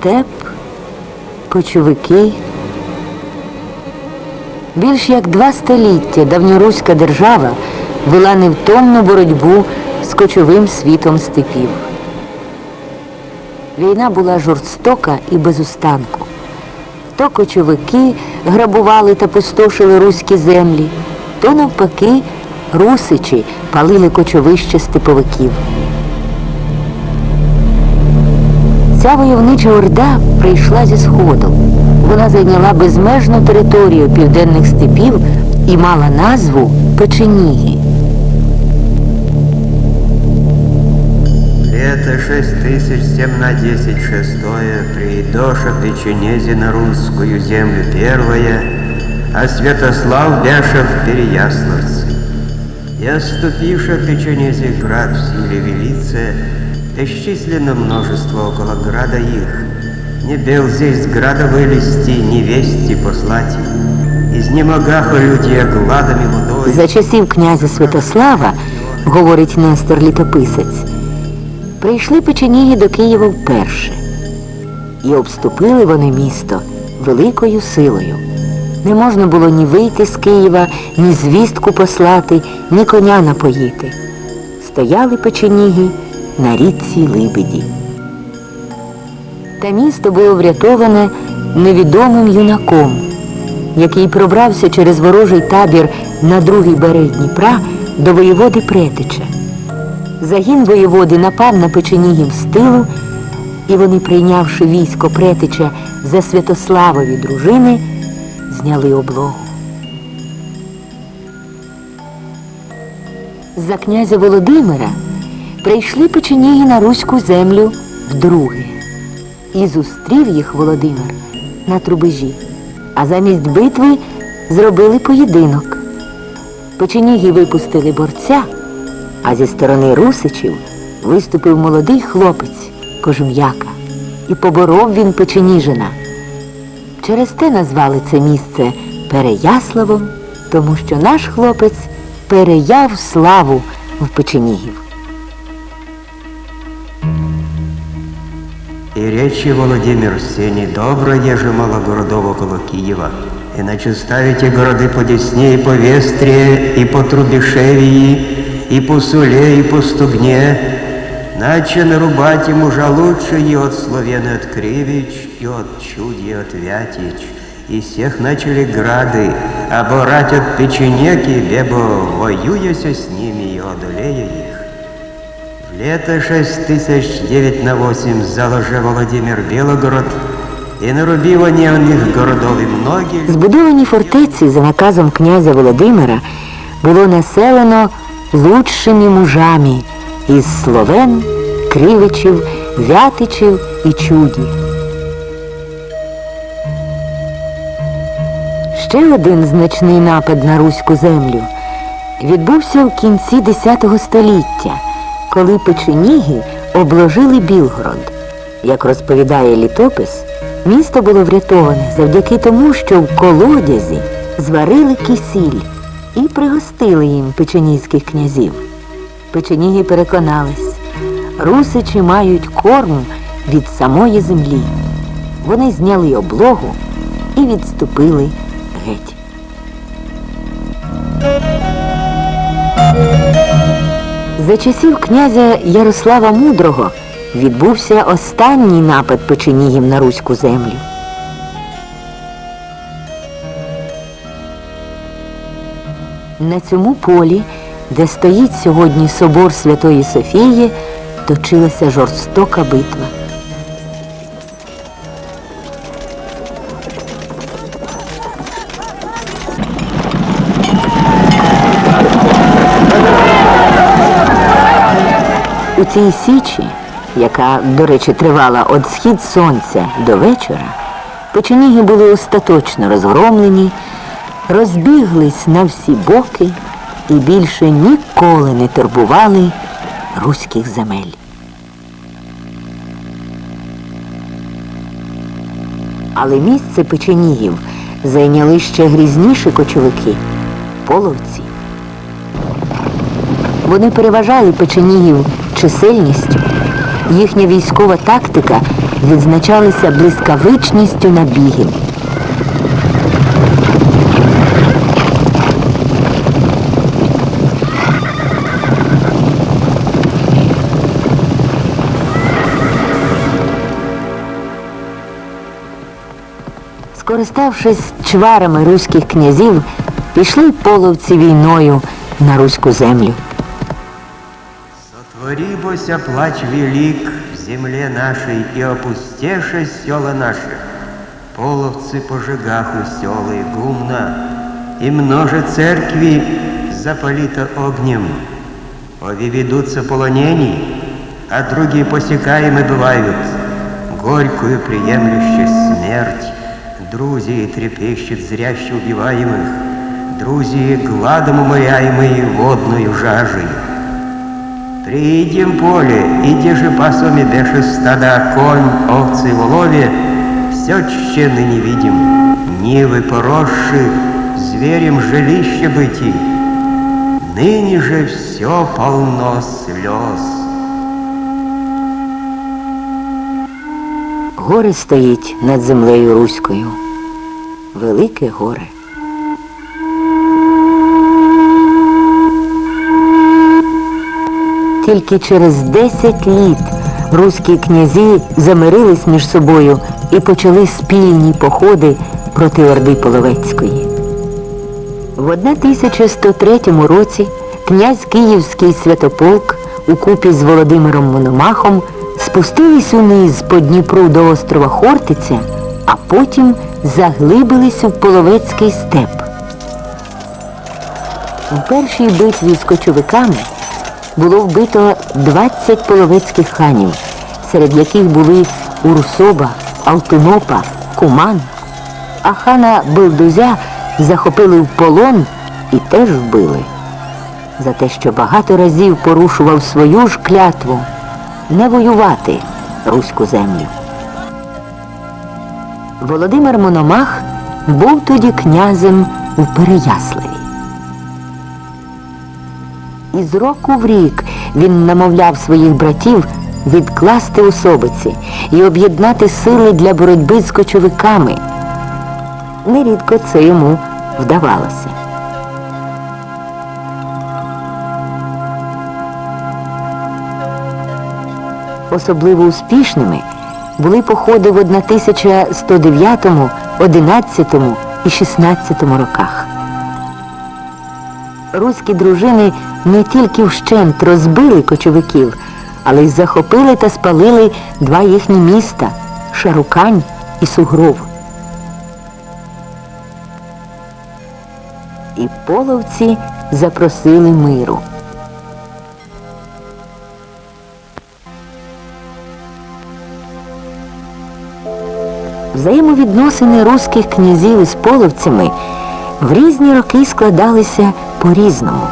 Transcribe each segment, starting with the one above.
Степ, кочовики. Більш як два століття давньоруська держава вела невтомну боротьбу з кочовим світом степів. Війна була жорстока і без устанку. То кочовики грабували та пустошили руські землі, то навпаки русичі палили кочовище степовиків. Ця войовнича орда прийшла зі сходу. Вона зайняла безмежну територію південних степів і мала назву Печеніги. Лето 6007 на 10 шестое Придоша Печенезе на русскую землю первое, А Святослав Бяша в Переяславце. И оступивши в Печенезе град в силе велице, Бесчисленно множество около града их. Не бел здесь града вылезти, ни вести послать. Изнемогах люди гладами водой. За часів князя Святослава, говорить Нестор Літописець, прийшли печеніги до Києва вперше. І обступили вони місто великою силою. Не можна було ні вийти з Києва, ні звістку послати, ні коня напоїти. Стояли печеніги на річці Либеді. Та місто було врятоване невідомим юнаком, який пробрався через ворожий табір на другий берег Дніпра до воєводи Претича. Загін воєводи напав на печенігів з тилу, і вони, прийнявши військо Претича за Святославові дружини, зняли облогу. За князя Володимира прийшли печеніги на руську землю вдруге. І зустрів їх Володимир на трубежі, а замість битви зробили поєдинок. Печеніги випустили борця, а зі сторони русичів виступив молодий хлопець Кожум'яка. І поборов він Печеніжина. Через те назвали це місце Переяславом, тому що наш хлопець переяв славу в Печенігів. Речи Володимир все недоброе же мало городов около Киева. Иначе ставите города по Десне и по Вестре, и по Трубешевии, и по Суле, и по Стугне. Наче нарубать ему же лучше и от Словены от Кривич, и от Чуди, от Вятич. И всех начали грады, оборать от печенеки, либо воюяся с ними и одолея их. Лето 6009 на 8 заложив Володимир Білогород, і нарубив вони у них городов і многих. Збудовані фортеці за наказом князя Володимира було населено лучшими мужами із словен, кривичів, вятичів і чуді. Ще один значний напад на руську землю відбувся в кінці X століття, коли печеніги обложили Білгород. Як розповідає літопис, місто було врятоване завдяки тому, що в колодязі зварили кисіль і пригостили їм печенізьких князів. Печеніги переконались, русичі мають корм від самої землі. Вони зняли облогу і відступили геть. За часів князя Ярослава Мудрого відбувся останній напад печенігів на руську землю. На цьому полі, де стоїть сьогодні собор Святої Софії, точилася жорстока битва. Цій січі, яка, до речі, тривала від схід сонця до вечора, печеніги були остаточно розгромлені, розбіглись на всі боки і більше ніколи не турбували руських земель. Але місце печенігів зайняли ще грізніші кочовики половці. Вони переважали печенігів чисельністю. Їхня військова тактика відзначалася блискавичністю набігів. Скориставшись чварами руських князів, пішли половці війною на руську землю. Сотворибося плач велик в земле нашей, и опустеше села наши. Половцы по жигах веселые, гумно, и множе церкви запалито огнем. Обе ведутся полонений, а другие посекаемы бывают. Горькую приемлющая смерть, друзья трепещет зряще убиваемых, друзья гладом уморяемые водную жажей. Приидем поле, и же пасоми беши стада, конь, овцы в улове, все чщены не видим, нивы поросши, зверем жилище быти. Ныне же все полно слез. Горе стоїть над землею руською. Велике горе. Тільки через 10 літ руські князі замирились між собою і почали спільні походи проти Орди Половецької. В 1103 році князь Київський Святополк у купі з Володимиром Мономахом спустились униз по Дніпру до острова Хортиця, а потім заглибились у Половецький степ. У першій битві з кочовиками було вбито 20 половецьких ханів, серед яких були Урсоба, Алтунопа, Куман. А хана Билдузя захопили в полон і теж вбили. За те, що багато разів порушував свою ж клятву не воювати руську землю. Володимир Мономах був тоді князем у Переяславі. І з року в рік він намовляв своїх братів відкласти особиці і об'єднати сили для боротьби з кочовиками. Нерідко це йому вдавалося. Особливо успішними були походи в 1109, 11 і 16 роках. Руські дружини не тільки вщент розбили кочовиків, але й захопили та спалили два їхні міста Шарукань і Сугров. І половці запросили миру. Взаємовідносини руських князів із половцями в різні роки складалися по-різному.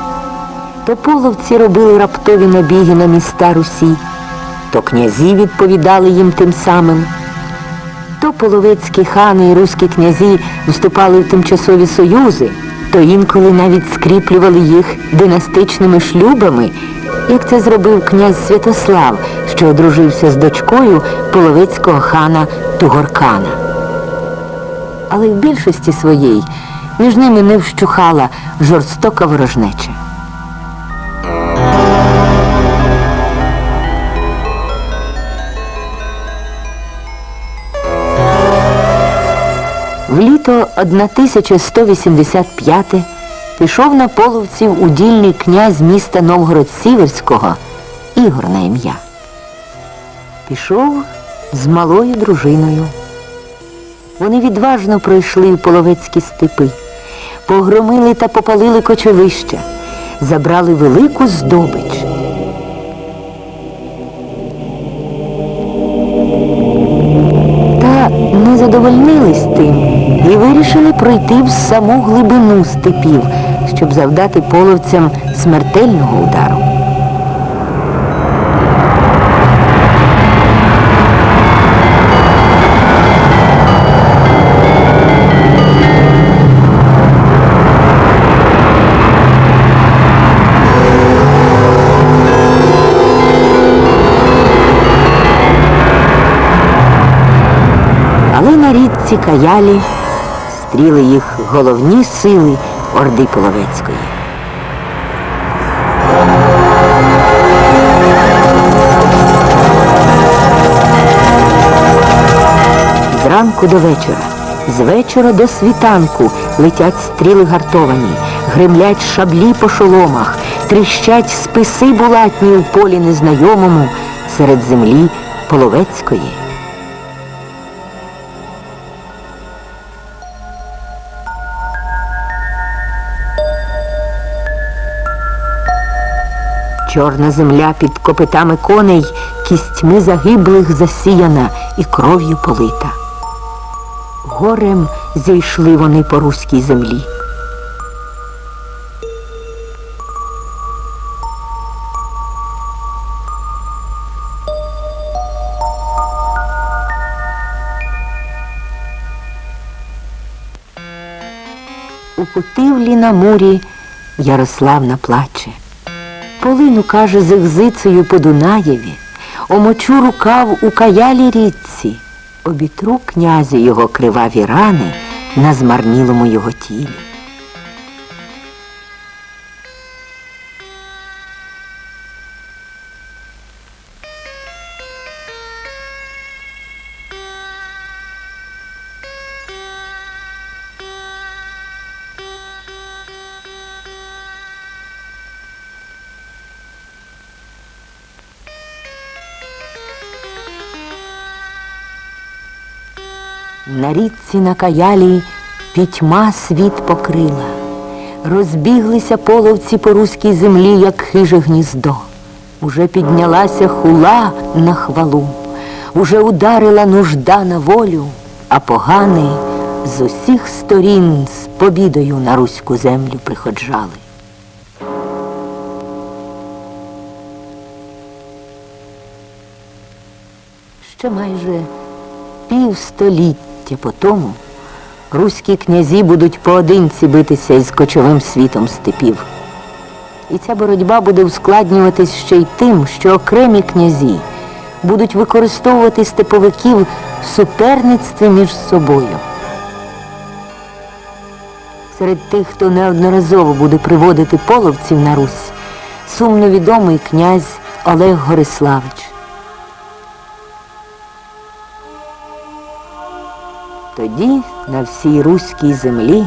То половці робили раптові набіги на міста Русі, то князі відповідали їм тим самим. То половецькі хани і руські князі вступали в тимчасові союзи, то інколи навіть скріплювали їх династичними шлюбами, як це зробив князь Святослав, що одружився з дочкою половецького хана Тугоркана. Але в більшості своїй між ними не вщухала жорстока ворожнеча. В літо 1185 пішов на половців удільний князь міста Новгород Сіверського Ігор на ім'я. Пішов з малою дружиною. Вони відважно пройшли половецькі степи, погромили та попалили кочовища, забрали велику здобич. Та не задовольнились тим і вирішили пройти в саму глибину степів, щоб завдати половцям смертельного удару. Річці Каялі стріли їх головні сили Орди Половецької. Зранку до вечора, з вечора до світанку летять стріли гартовані, гримлять шаблі по шоломах, тріщать списи булатні у полі незнайомому серед землі Половецької. Чорна земля під копитами коней кістьми загиблих засіяна і кров'ю полита. Горем зійшли вони по руській землі. У Путивлі на мурі Ярославна плаче. Полину, каже, з егзицею по Дунаєві, омочу рукав у каялі річці, обітру князю його криваві рани на змарнілому його тілі. На річці на каялі пітьма світ покрила. Розбіглися половці по руській землі, як хиже гніздо. Уже піднялася хула на хвалу, уже ударила нужда на волю, а погани з усіх сторін з побідою на руську землю приходжали. Ще майже півстоліття по тому руські князі будуть поодинці битися із кочовим світом степів. І ця боротьба буде ускладнюватись ще й тим, що окремі князі будуть використовувати степовиків в суперництві між собою. Серед тих, хто неодноразово буде приводити половців на Русь, сумно відомий князь Олег Гориславич. Тоді на всій руській землі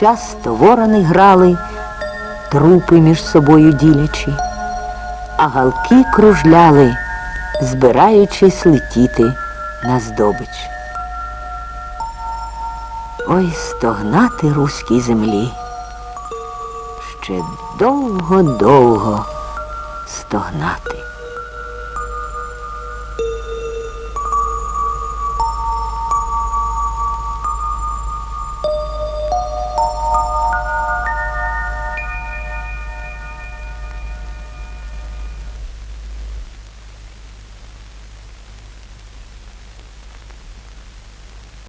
часто ворони грали, трупи між собою ділячи, а галки кружляли, збираючись летіти на здобич. Ой, стогнати руській землі. Ще довго-довго стогнати.